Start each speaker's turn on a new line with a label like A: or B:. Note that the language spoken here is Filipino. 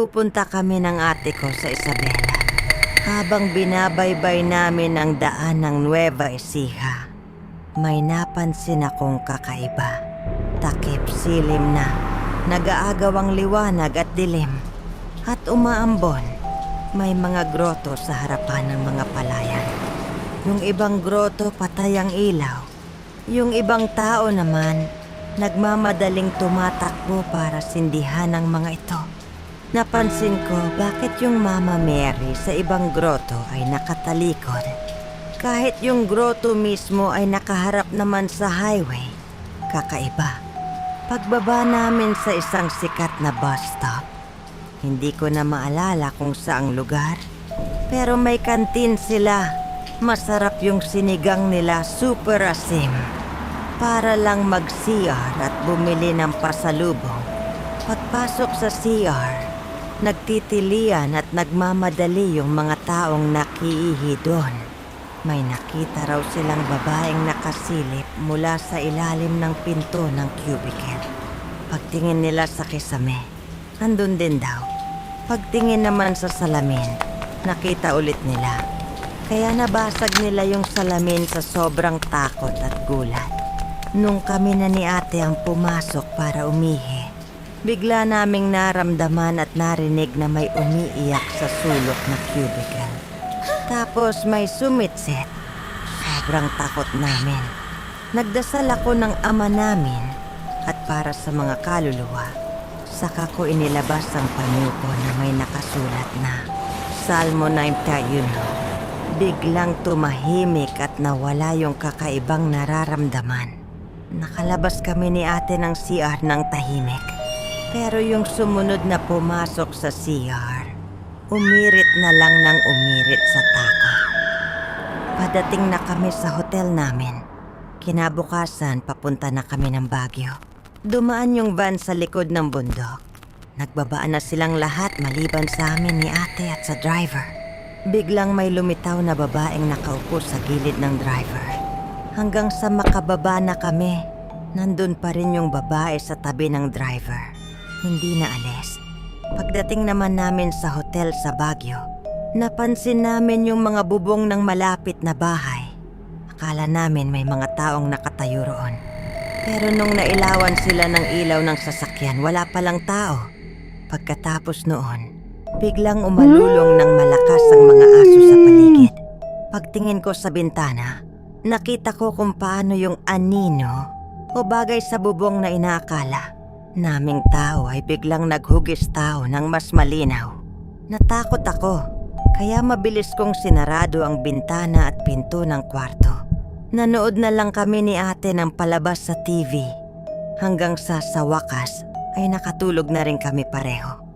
A: Pupunta kami ng ate ko sa Isabela. Habang binabaybay namin ang daan ng Nueva Ecija, may napansin akong kakaiba. Takip silim na, nagaagaw ang liwanag at dilim. At umaambon, may mga groto sa harapan ng mga palayan. Yung ibang groto patay ang ilaw. Yung ibang tao naman, nagmamadaling tumatakbo para sindihan ang mga ito. Napansin ko bakit yung Mama Mary sa ibang groto ay nakatalikod. Kahit yung groto mismo ay nakaharap naman sa highway. Kakaiba. Pagbaba namin sa isang sikat na bus stop, hindi ko na maalala kung saang lugar. Pero may kantin sila. Masarap yung sinigang nila, super asim. Para lang mag-CR at bumili ng pasalubong. Pagpasok sa CR, nagtitilian at nagmamadali yung mga taong nakiihi doon. May nakita raw silang babaeng nakasilip mula sa ilalim ng pinto ng cubicle. Pagtingin nila sa kisame, andun din daw. Pagtingin naman sa salamin, nakita ulit nila. Kaya nabasag nila yung salamin sa sobrang takot at gulat. Nung kami na ni ate ang pumasok para umihi, bigla naming naramdaman at narinig na may umiiyak sa sulok na cubicle. Tapos may sumitsit. Sobrang takot namin. Nagdasal ako ng ama namin at para sa mga kaluluwa, saka ko inilabas ang panyuko na may nakasulat na Salmo 91. Biglang tumahimik at nawala yung kakaibang nararamdaman. Nakalabas kami ni ate ng CR ng tahimik. Pero yung sumunod na pumasok sa CR, umirit na lang ng umirit sa takot. Padating na kami sa hotel namin. Kinabukasan, papunta na kami ng Baguio. Dumaan yung van sa likod ng bundok. Nagbabaan na silang lahat maliban sa amin ni ate at sa driver. Biglang may lumitaw na babaeng nakaupo sa gilid ng driver. Hanggang sa makababa na kami, nandun pa rin yung babae sa tabi ng driver. Hindi na alis. Pagdating naman namin sa hotel sa Baguio, napansin namin yung mga bubong ng malapit na bahay. Akala namin may mga taong nakatayo roon. Pero nung nailawan sila ng ilaw ng sasakyan, wala palang tao. Pagkatapos noon, biglang umalulong ng malakas ang mga aso sa paligid. Pagtingin ko sa bintana, nakita ko kung paano yung anino o bagay sa bubong na inaakala. Naming tao ay biglang naghugis tao ng mas malinaw. Natakot ako, kaya mabilis kong sinarado ang bintana at pinto ng kwarto. Nanood na lang kami ni ate ng palabas sa TV. Hanggang sa sa wakas ay nakatulog na rin kami pareho.